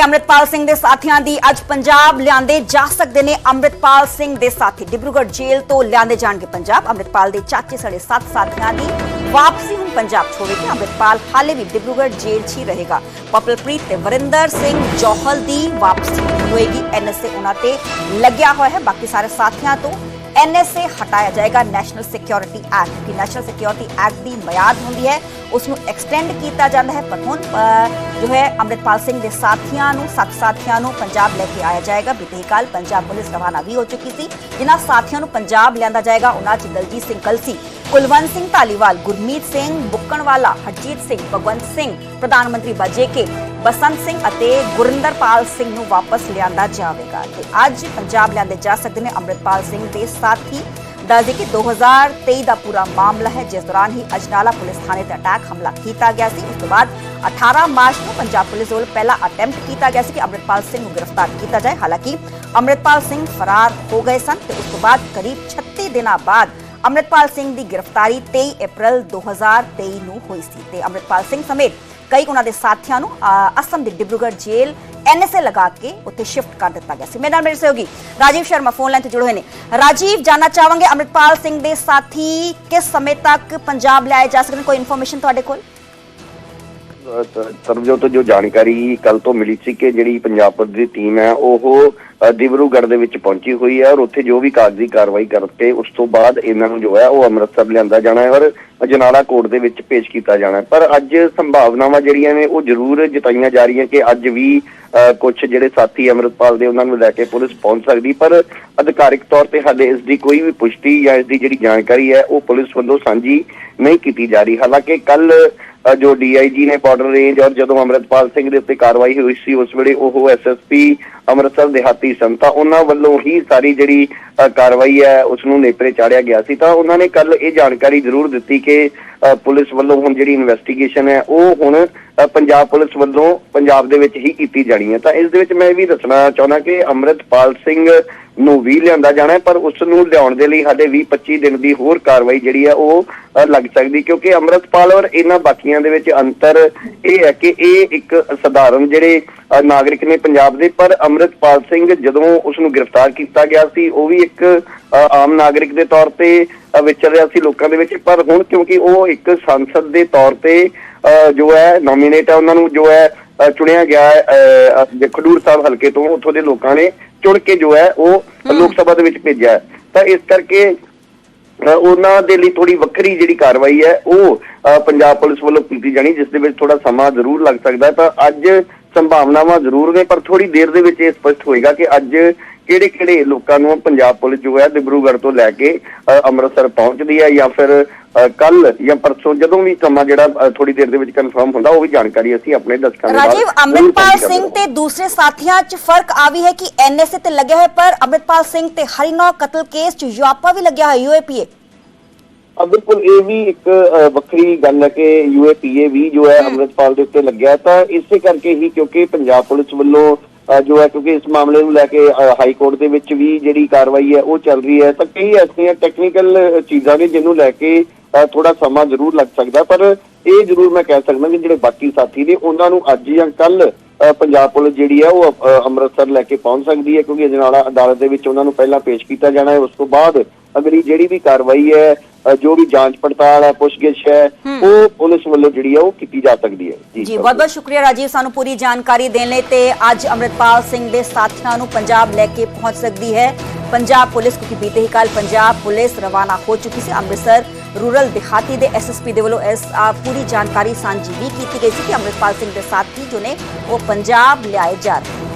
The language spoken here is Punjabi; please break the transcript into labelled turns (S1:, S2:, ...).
S1: ਅੰਮ੍ਰਿਤਪਾਲ ਸਿੰਘ ਦੇ ਸਾਥੀਆਂ ਦੀ। ਅੱਜ ਪੰਜਾਬ ਲਿਆਂਦੇ ਜਾ ਸਕਦੇ ਨੇ ਅੰਮ੍ਰਿਤਪਾਲ ਸਿੰਘ ਦੇ ਸਾਥੀ। ਡਿਬਰੂਗੜ੍ਹ ਜੇਲ੍ਹ ਤੋਂ ਲਿਆਂਦੇ ਜਾਣਗੇ ਪੰਜਾਬ। ਅੰਮ੍ਰਿਤਪਾਲ ਦੇ ਚਾਚੇ ਸੜੇ ਸੱਤ ਸਾਥੀਆਂ ਦੀ ਵਾਪਸੀ ਹੁਣ ਪੰਜਾਬ ਛੋੜੇਗੀ ਅੰਮ੍ਰਿਤਪਾਲ ਹਾਲੇ ਵੀ ਡਿਬਰੂਗੜ੍ਹ ਜੇਲ੍ਹ 'ਚ ਹੀ ਰਹੇਗਾ। ਪਪਲਪ੍ਰੀਤ ਤੇ ਵਰਿੰਦਰ ਸਿੰਘ ਜੋਹਲ ਦੀ ਵਾਪਸੀ ਹੋਏਗੀ। ਐਨਐਸਏ ਉਹਨਾਂ ਤੇ ਲੱਗਿਆ ਹੋਇਆ ਹੈ। ਬਾਕੀ ਸਾਰੇ ਸਾਥੀਆਂ ਤੋਂ ਐਨਐਸਏ ਹਟਾਇਆ ਜਾਏਗਾ ਨੈਸ਼ਨਲ ਸਿਕਿਉਰਿਟੀ ਐਕਟ ਕਿ ਨੈਸ਼ਨਲ ਸਿਕਿਉਰਿਟੀ ਐਕਟ ਦੀ ਮਿਆਦ ਹੁੰਦੀ ਹੈ ਉਸ ਨੂੰ ਐਕਸਟੈਂਡ ਕੀਤਾ ਜਾਂਦਾ ਹੈ। ਪਰ ਹੁਣ ਜੋ ਹੈ, ਅੰਮ੍ਰਿਤਪਾਲ ਸਿੰਘ ਦੇ ਸਾਥੀਆਂ ਨੂੰ, ਸੱਤ ਸਾਥੀਆਂ ਨੂੰ ਪੰਜਾਬ ਲੈ ਕੇ ਆਇਆ ਜਾਏਗਾ। ਬੀਤੇ ਹੀ ਪੰਜਾਬ ਪੁਲਿਸ ਰਵਾਨਾ ਵੀ ਹੋ ਚੁੱਕੀ ਸੀ। ਜਿਨ੍ਹਾਂ ਸਾਥੀਆਂ ਨੂੰ ਪੰਜਾਬ ਲਿਆਂਦਾ ਜਾਏਗਾ, ਉਹਨਾਂ 'ਚ ਦਲਜੀਤ ਸਿੰਘ ਕਲਸੀ ਕੁਲਵੰਤ ਸਿੰਘ ਧਾਲੀਵਾਲ, ਗੁਰਮੀਤ ਸਿੰਘ ਬੁੱਕਣਵਾਲਾ, ਹਰਜੀਤ ਸਿੰਘ, ਭਗਵੰਤ ਸਿੰਘ, ਪ੍ਰਧਾਨ ਮੰਤਰੀ ਬਜੇਕੇ ਬਸੰਤ ਸਿੰਘ ਅਤੇ ਗੁਰਿੰਦਰਪਾਲ ਸਿੰਘ ਨੂੰ ਵਾਪਸ ਲਿਆਂਦਾ ਜਾਵੇਗਾ ਤੇ ਅੱਜ ਪੰਜਾਬ ਲਿਆਂਦੇ ਜਾ ਸਕਦੇ ਨੇ ਅੰਮ੍ਰਿਤਪਾਲ ਸਿੰਘ ਦੇ ਸਾਥੀ। ਦੱਸਦੇ ਕਿ 2023 ਦਾ ਪੂਰਾ ਮਾਮਲਾ ਹੈ, ਜਿਸ ਦੌਰਾਨ ਹੀ ਅਜਨਾਲਾ ਪੁਲਿਸ ਥਾਣੇ ਤੇ ਅਟੈਕ ਹਮਲਾ ਕੀਤਾ ਗਿਆ ਸੀ। ਉਸ ਤੋਂ ਬਾਅਦ 18 ਮਾਰਚ ਨੂੰ ਪੰਜਾਬ ਪੁਲਿਸ ਵੱਲੋਂ ਪਹਿਲਾ ਅਟੈਂਪਟ ਕੀਤਾ ਗਿਆ ਸੀ ਕਿ ਅੰਮ੍ਰਿਤਪਾਲ ਸਿੰਘ ਨੂੰ ਗ੍ਰਿਫਤਾਰ ਕੀਤਾ ਜਾਏ। ਹਾਲਾਂਕਿ ਅੰਮ੍ਰਿਤਪਾਲ ਸਿੰਘ ਫਰਾਰ ਹੋ ਗਏ ਸਨ ਤੇ ਉਸ ਤੋਂ ਬਾਅਦ ਕਰੀਬ 36 ਦਿਨਾਂ ਬਾਅਦ ਅੰਮ੍ਰਿਤਪਾਲ ਸਿੰਘ ਦੀ ਗ੍ਰਿਫਤਾਰੀ 23 ਅਪ੍ਰੈਲ 2023 ਨੂੰ ਹੋਈ ਸੀ ਤੇ ਅੰਮ੍ਰਿਤਪਾਲ ਸਿੰਘ ਸਮੇਤ ਕਈ ਉਹਨਾਂ ਦੇ ਸਾਥੀਆਂ ਨੂੰ ਅ, ਅਸਮ ਦੇ ਡਿਬਰੂਗੜ੍ਹ ਜੇਲ੍ਹ ਐਨਐਸਏ ਲਗਾ ਕੇ ਉੱਥੇ ਸ਼ਿਫਟ ਕਰ ਦਿੱਤਾ ਗਿਆ ਸੀ। ਮੇਰੇ ਨਾਲ ਮੇਰੇ ਸਹਿਯੋਗੀ ਰਾਜੀਵ ਸ਼ਰਮਾ ਫੋਨ ਲਾਈਨ ਤੇ ਜੁੜੇ ਹੋਏ ਨੇ। ਰਾਜੀਵ ਜਾਨਣਾ ਚਾਹਾਂਗੇ ਅੰਮ੍ਰਿਤਪਾਲ ਸਿੰਘ ਦੇ ਸਾਥੀ ਕਿਸ ਸਮੇਂ ਤੱਕ ਪੰਜਾਬ ਲਿਆਏ ਜਾ ਸਕਦੇ ਨੇ? ਕੋਈ ਇਨਫੋਰਮੇਸ਼ਨ ਤੁਹਾਡੇ ਕੋਲ?
S2: ਸਰਬਜੋਤ ਜੋ ਜਾਣਕਾਰੀ ਕੱਲ ਤੋਂ ਮਿਲੀ ਸੀ ਕਿ ਜਿਹੜੀ ਪੰਜਾਬ ਪੁਲਿਸ ਦੀ ਟੀਮ ਹੈ, ਉਹ ਦਿਬਰੂਗੜ੍ਹ ਦੇ ਵਿੱਚ ਪਹੁੰਚੀ ਹੋਈ ਹੈ ਔਰ ਉੱਥੇ ਜੋ ਵੀ ਕਾਗਜ਼ੀ ਕਾਰਵਾਈ ਕਰਕੇ ਉਸ ਤੋਂ ਬਾਅਦ ਇਹਨਾਂ ਨੂੰ ਜੋ ਹੈ, ਉਹ ਅੰਮ੍ਰਿਤਸਰ ਲਿਆਂਦਾ ਜਾਣਾ ਹੈ ਔਰ ਅਜਨਾਲਾ ਕੋਰਟ ਦੇ ਵਿੱਚ ਪੇਸ਼ ਕੀਤਾ ਜਾਣਾ ਹੈ। ਪਰ ਅੱਜ ਸੰਭਾਵਨਾਵਾਂ ਜਿਹੜੀਆਂ ਨੇ, ਉਹ ਜ਼ਰੂਰ ਜਤਾਈਆਂ ਜਾ ਰਹੀਆਂ ਕਿ ਅੱਜ ਵੀ ਕੁਝ ਜਿਹੜੇ ਸਾਥੀ ਅੰਮ੍ਰਿਤਪਾਲ ਦੇ ਉਹਨਾਂ ਨੂੰ ਲੈ ਕੇ ਪੁਲਿਸ ਪਹੁੰਚ ਸਕਦੀ ਪਰ ਅਧਿਕਾਰਿਕ ਤੌਰ ਤੇ ਹਾਲੇ ਇਸ ਦੀ ਕੋਈ ਵੀ ਪੁਸ਼ਟੀ ਜਾਂ ਇਸ ਦੀ ਜਿਹੜੀ ਜਾਣਕਾਰੀ ਹੈ, ਉਹ ਪੁਲਿਸ ਵੱਲੋਂ ਸਾਂਝੀ ਨਹੀਂ ਕੀਤੀ ਜਾ ਰਹੀ। ਹਾਲਾਂਕਿ ਕੱਲ ਜੋ ਡੀਆਈਜੀ ਨੇ ਬਾਰਡਰ ਰੇਂਜ ਔਰ ਜਦੋਂ ਅਮਰਿਤਪਾਲ ਸਿੰਘ ਦੇ ਉੱਤੇ ਕਾਰਵਾਈ ਹੋਈ ਸੀ ਉਸ ਵੇਲੇ ਉਹ ਐਸਐਸਪੀ ਅੰਮ੍ਰਿਤਸਰ ਦਿਹਾਤੀ ਸਨ। ਤਾਂ ਉਹਨਾਂ ਵੱਲੋਂ ਹੀ ਸਾਰੀ ਜਿਹੜੀ ਕਾਰਵਾਈ ਹੈ ਉਸ ਨੂੰ ਨੇਪਰੇ ਚਾੜਿਆ ਗਿਆ ਸੀ। ਤਾਂ ਉਹਨਾਂ ਨੇ ਕੱਲ ਇਹ ਜਾਣਕਾਰੀ ਜ਼ਰੂਰ ਦਿੱਤੀ ਕਿ ਅ, ਪੁਲਿਸ ਵੱਲੋਂ ਹੁਣ ਜਿਹੜੀ ਇਨਵੈਸਟੀਗੇਸ਼ਨ ਹੈ ਉਹ ਹੁਣ ਪੰਜਾਬ ਪੁਲਿਸ ਵੱਲੋਂ ਪੰਜਾਬ ਦੇ ਵਿੱਚ ਹੀ ਕੀਤੀ ਜਾਣੀ ਹੈ। ਤਾਂ ਇਸ ਦੇ ਵਿੱਚ ਮੈਂ ਇਹ ਵੀ ਦੱਸਣਾ ਚਾਹੁੰਦਾ ਕਿ ਅੰਮ੍ਰਿਤਪਾਲ ਸਿੰਘ ਨੂੰ ਵੀ ਲਿਆਂਦਾ ਜਾਣਾ ਪਰ ਉਸ ਨੂੰ ਲਿਆਉਣ ਦੇ ਲਈ ਸਾਡੇ 20 25 ਦਿਨ ਦੀ ਹੋਰ ਕਾਰਵਾਈ ਜਿਹੜੀ ਹੈ ਉਹ ਲੱਗ ਸਕਦੀ ਕਿਉਂਕਿ ਅੰਮ੍ਰਿਤਪਾਲ ਔਰ ਇਹਨਾਂ ਬਾਕੀਆਂ ਦੇ ਵਿੱਚ ਅੰਤਰ ਇਹ ਹੈ ਕਿ ਇਹ ਇੱਕ ਸਧਾਰਨ ਜਿਹੜੇ ਨਾਗਰਿਕ ਨੇ ਪੰਜਾਬ ਦੇ ਪਰ ਅੰਮ੍ਰਿਤਪਾਲ ਸਿੰਘ ਜਦੋਂ ਉਸ ਨੂੰ ਗ੍ਰਿਫਤਾਰ ਕੀਤਾ ਗਿਆ ਸੀ ਉਹ ਵੀ ਇੱਕ ਆਮ ਨਾਗਰਿਕ ਦੇ ਤੌਰ ਤੇ ਵਿਚਰ ਰਿਹਾ ਸੀ ਲੋਕਾਂ ਦੇ ਵਿੱਚ ਪਰ ਹੁਣ ਕਿਉਂਕਿ ਉਹ ਇੱਕ ਸੰਸਦ ਦੇ ਤੌਰ ਤੇ ਅ, ਜੋ ਹੈ ਨੋਮੀਨੇਟ ਹੈ ਉਹਨਾਂ ਨੂੰ ਜੋ ਹੈ ਚੁਣਿਆ ਗਿਆ ਹੈ ਖਡੂਰ ਸਾਹਿਬ ਹਲਕੇ ਤੋਂ ਉੱਥੋਂ ਦੇ ਲੋਕਾਂ ਨੇ ਚੁਣ ਕੇ ਜੋ ਹੈ ਉਹ ਲੋਕ ਸਭਾ ਦੇ ਵਿੱਚ ਭੇਜਿਆ। ਤਾਂ ਇਸ ਕਰਕੇ ਉਹਨਾਂ ਦੇ ਲਈ ਥੋੜੀ ਵੱਖਰੀ ਜਿਹੜੀ ਕਾਰਵਾਈ ਹੈ ਉਹ ਪੰਜਾਬ ਪੁਲਿਸ ਵੱਲੋਂ ਕੀਤੀ ਜਾਣੀ ਜਿਸ ਦੇ ਵਿੱਚ ਥੋੜਾ ਸਮਾਂ ਜ਼ਰੂਰ ਲੱਗ ਸਕਦਾ ਹੈ। ਤਾਂ ਅੱਜ ਸੰਭਾਵਨਾਵਾਂ ਜ਼ਰੂਰ ਨੇ ਪਰ ਥੋੜੀ ਦੇਰ ਦੇ ਵਿੱਚ ਇਹ ਸਪਸ਼ਟ ਹੋਏਗਾ ਕਿ ਅੱਜ ਕਿਹੜੇ ਕਿਹੜੇ ਲੋਕਾਂ ਨੂੰ ਪੰਜਾਬ ਪੁਲਿਸ ਜੋ ਹੈ ਦਿਬਰੂਗੜ੍ਹ ਤੋਂ ਲੈ ਕੇ ਅੰਮ੍ਰਿਤਸਰ ਪਹੁੰਚਦੀ ਹੈ ਜਾਂ ਫਿਰ ਕੱਲ ਜਾਂ ਪਰਸੋਂ ਜਦੋਂ ਵੀ ਸਮਾਂ ਜਿਹੜਾ ਥੋੜੀ ਦੇਰ ਦੇ ਵਿੱਚ ਕਨਫਰਮ ਹੁੰਦਾ ਉਹ ਵੀ ਜਾਣਕਾਰੀ ਅਸੀਂ ਆਪਣੇ ਦਰਸ਼ਕਾਂ ਦੇ ਨਾਲ
S1: ਰਾਜੀਵ ਅੰਮ੍ਰਿਤਪਾਲ ਸਿੰਘ। ਤੇ ਦੂਸਰੇ ਸਾਥੀਆਂ 'ਚ ਫ਼ਰਕ ਆ ਵੀ ਹੈ ਕਿ ਐਨਐਸਏ ਤੇ ਲੱਗਿਆ ਹੋਇਆ ਪਰ ਅੰਮ੍ਰਿਤਪਾਲ ਸਿੰਘ ਤੇ ਹਰੀਨੌ ਕਤਲ ਕੇਸ 'ਚ ਯੂਆਪਾ ਵੀ ਲੱਗਿਆ ਹੋਇਆ ਯੂਏਪੀਏ
S2: ਬਿਲਕੁਲ ਇਹ ਵੀ ਇੱਕ ਵੱਖਰੀ ਗੱਲ ਹੈ ਕਿ ਯੂਏਪੀਏ ਵੀ ਜੋ ਹੈ ਅੰਮ੍ਰਿਤਪਾਲ ਦੇ ਉੱਤੇ ਲੱਗਿਆ। ਤਾਂ ਇਸੇ ਕਰਕੇ ਹੀ ਕਿਉਂਕਿ ਪੰਜਾਬ ਪੁਲਿਸ ਵੱਲੋਂ ਜੋ ਹੈ, ਕਿਉਂਕਿ ਇਸ ਮਾਮਲੇ ਨੂੰ ਲੈ ਕੇ ਹਾਈ ਕੋਰਟ ਦੇ ਵਿੱਚ ਵੀ ਜਿਹੜੀ ਕਾਰਵਾਈ ਹੈ, ਉਹ ਚੱਲ ਰਹੀ ਹੈ। ਤਾਂ ਕਈ ਐਸੀਆਂ ਟੈਕਨੀਕਲ ਚੀਜ਼ਾਂ ਨੇ ਜਿਹਨੂੰ ਲੈ ਕੇ ਥੋੜਾ ਸਮਾਂ ਜ਼ਰੂਰ ਲੱਗ ਸਕਦਾ ਪਰ ਇਹ ਜ਼ਰੂਰ ਮੈਂ ਕਹਿ ਸਕਦਾ ਕਿ ਜਿਹੜੇ ਬਾਕੀ ਸਾਥੀ ਨੇ, ਉਹਨਾਂ ਨੂੰ ਅੱਜ ਜਾਂ ਕੱਲ ਪੰਜਾਬ ਪੁਲਿਸ ਜਿਹੜੀ ਹੈ ਉਹ ਅੰਮ੍ਰਿਤਸਰ ਲੈ ਕੇ ਪਹੁੰਚ ਸਕਦੀ ਹੈ ਕਿਉਂਕਿ ਅਜਨਾਲਾ ਅਦਾਲਤ ਦੇ ਵਿੱਚ ਉਹਨਾਂ ਨੂੰ ਪਹਿਲਾਂ ਪੇਸ਼ ਕੀਤਾ ਜਾਣਾ ਹੈ। ਉਸ ਤੋਂ ਬਾਅਦ ਅਗਲੀ ਜਿਹੜੀ ਵੀ ਕਾਰਵਾਈ ਹੈ ਜੋ ਵੀ ਜਾਂਚ ਪੜਤਾਲ ਹੈ ਪੁੱਛਗਿੱਛ ਹੈ ਉਹ ਪੁਲਿਸ ਵੱਲੋਂ ਜਿਹੜੀ ਹੈ ਉਹ ਕੀਤੀ ਜਾ ਸਕਦੀ ਹੈ।
S1: ਜੀ ਬਹੁਤ ਬਹੁਤ ਸ਼ੁਕਰੀਆ ਰਾਜੀਵ ਸਾਨੂੰ ਪੂਰੀ ਜਾਣਕਾਰੀ ਦੇਣ ਲਈ ਤੇ ਅੱਜ ਅੰਮ੍ਰਿਤਪਾਲ ਸਿੰਘ ਦੇ ਸਾਥੀਆਂ ਨੂੰ ਪੰਜਾਬ ਲੈ ਕੇ ਪਹੁੰਚ ਸਕਦੀ ਹੈ। ਪੰਜਾਬ ਪੁਲਿਸ ਕਿਉਂਕਿ ਬੀਤੇ ਹੀ ਕੱਲ ਪੰਜਾਬ ਪੁਲਿਸ ਰਵਾਨਾ ਹੋ ਚੁੱਕੀ ਸੀ ਅੰਮ੍ਰਿਤਸਰ। ਰੂਰਲ ਦਿਹਾਤੀ ਦੇ ਐਸਐਸਪੀ ਦੇ ਵੱਲੋਂ ਇਸ ਪੂਰੀ ਜਾਣਕਾਰੀ ਸਾਂਝੀ ਵੀ ਕੀਤੀ ਗਈ ਸੀ ਕਿ ਅੰਮ੍ਰਿਤਪਾਲ ਸਿੰਘ ਦੇ ਸਾਥੀ ਜੋ ਨੇ ਉਹ ਪੰਜਾਬ ਲਿਆਏ ਜਾ ਰਹੇ